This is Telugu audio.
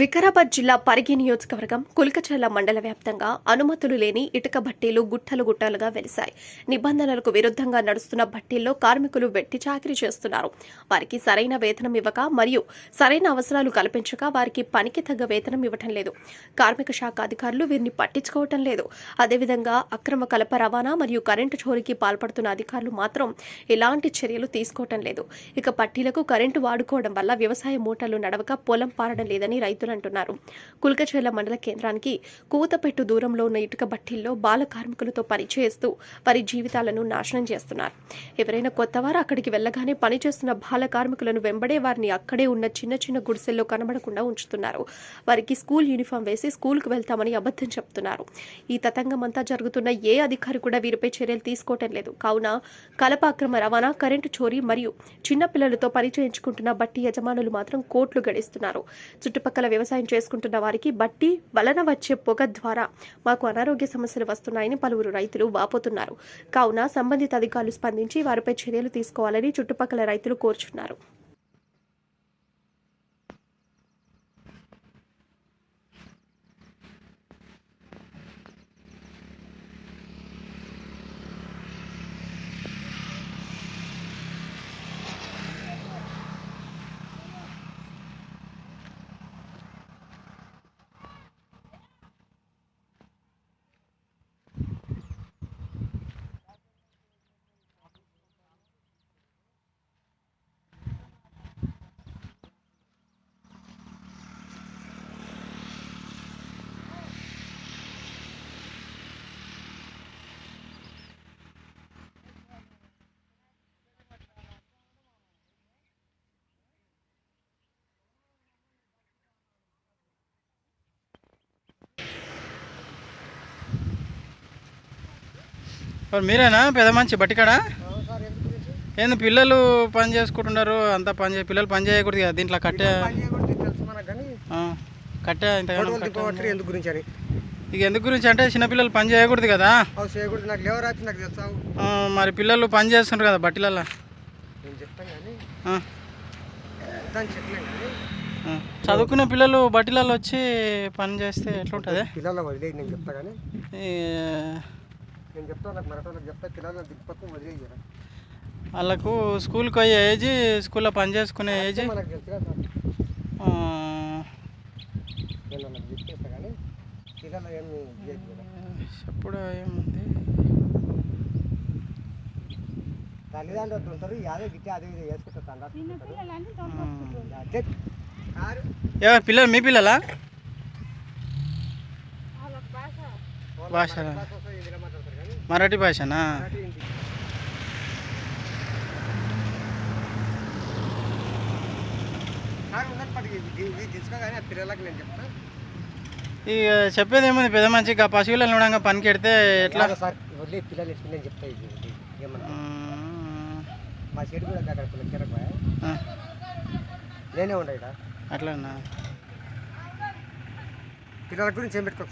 వికారాబాద్ జిల్లా పరిగి నియోజకవర్గం కుల్కచర్ల మండల వ్యాప్తంగా అనుమతులు లేని ఇటుక బట్టీలు గుట్టలు గుట్టలుగా వెలిశాయి. నిబంధనలకు విరుద్ధంగా నడుస్తున్న బట్టీల్లో కార్మికులు వెట్టి చాకిరీ చేస్తున్నారు. వారికి సరైన వేతనం ఇవ్వక మరియు సరైన అవసరాలు కల్పించక వారికి పనికి తగ్గ వేతనం ఇవ్వటం లేదు. కార్మిక శాఖ అధికారులు వీరిని పట్టించుకోవటం లేదు. అదేవిధంగా అక్రమ కలప రవాణా మరియు కరెంటు చోరీకి పాల్పడుతున్న అధికారులు మాత్రం ఎలాంటి చర్యలు తీసుకోవటం లేదు. ఇక పట్టీలకు కరెంటు వాడుకోవడం వల్ల వ్యవసాయ మూటలు నడవక పొలం పారడం లేదని రైతులు అంటున్నారు కుల్కచేర్ల మండల కేంద్రానికి కూతపెట్టు దూరంలో ఉన్న ఇటుక బట్టీల్లో బాల కార్మికులతో పనిచేస్తూ వారి జీవితాలను నాశనం చేస్తున్నారు. ఎవరైనా కొత్తవారు అక్కడికి వెళ్ళగానే పనిచేస్తున్న బాల కార్మికులను వెంబడే వారిని అక్కడే ఉన్న చిన్న చిన్న గుడిసెల్లో కనబడకుండా ఉంచుతున్నారు. వారికి స్కూల్ యూనిఫామ్ వేసి స్కూల్కు వెళ్తామని అబద్ధం చెప్తున్నారు. ఈ తతంగం అంతా జరుగుతున్న ఏ అధికారి కూడా వీరిపై చర్యలు తీసుకోవటం లేదు. కావున కలప అక్రమ రవాణా కరెంటు చోరీ మరియు చిన్న పిల్లలతో పని చేయించుకుంటున్న బట్టి యజమానులు మాత్రం కోట్లు గడిస్తున్నారు. చుట్టుపక్కల వ్యవసాయం చేసుకుంటున్న వారికి బట్టి వలన వచ్చే పొగ ద్వారా మాకు అనారోగ్య సమస్యలు వస్తున్నాయని పలువురు రైతులు వాపోతున్నారు. కావున సంబంధిత అధికారులు స్పందించి వారిపై చర్యలు తీసుకోవాలని చుట్టుపక్కల రైతులు కోరుచున్నారు. మీరేనా? పెద్ద మంచి బట్టికాడ ఏంది పిల్లలు పని చేసుకుంటున్నారు అంతా పని చే పిల్లలు పని చేయకూడదు కదా దీంట్లో కట్టే కట్టే ఎందుకు గురించి అని. ఇక ఎందుకు గురించి అంటే చిన్నపిల్లలు పని చేయకూడదు కదా? మరి పిల్లలు పని చేస్తుంటారు కదా బట్టిలల్లో? నేను చెప్తాను కానీ. ఆ, దాన్ని చెప్పలేను కానీ. ఆ. చదువుకునే పిల్లలు బట్టిలలో వచ్చి పని చేస్తే ఎట్లుంటుంది? పిల్లలు నేను చెప్తా కానీ. నేను చెప్తాను నాకు మరొకరికి చెప్తా పిల్లలు దిక్కుపక్క వాళ్ళకు స్కూల్కి పోయే ఏజ్ స్కూల్లో పని చేసుకునే ఏజ్. మనకు తెలుసు కదా సార్. ఆ, నేను నాకు చెప్పేస్తా కానీ పిల్లలు కదా. చెప్పుడు ఏముంది? తల్లిదండ్రులు ఉంటారు యాదే గిట్టి అదే ఇది వేసుకుంటారు తండ్రి ఆ. ఎవరు పిల్లలు మీ పిల్లలా? భాష మరాఠీ భాషనా? ఇక చెప్పేది ఏముంది? పెద్ద మంచిగా పశువులను చూడంగా పనికి ఎడితే ఎట్లా సార్ వదిలే పిల్లలు నేను చెప్తా ఇది మా చెడు కూడా అక్కడ నేనే ఉండ అట్లానా? పిల్లల గురించి ఏం పెట్టుకో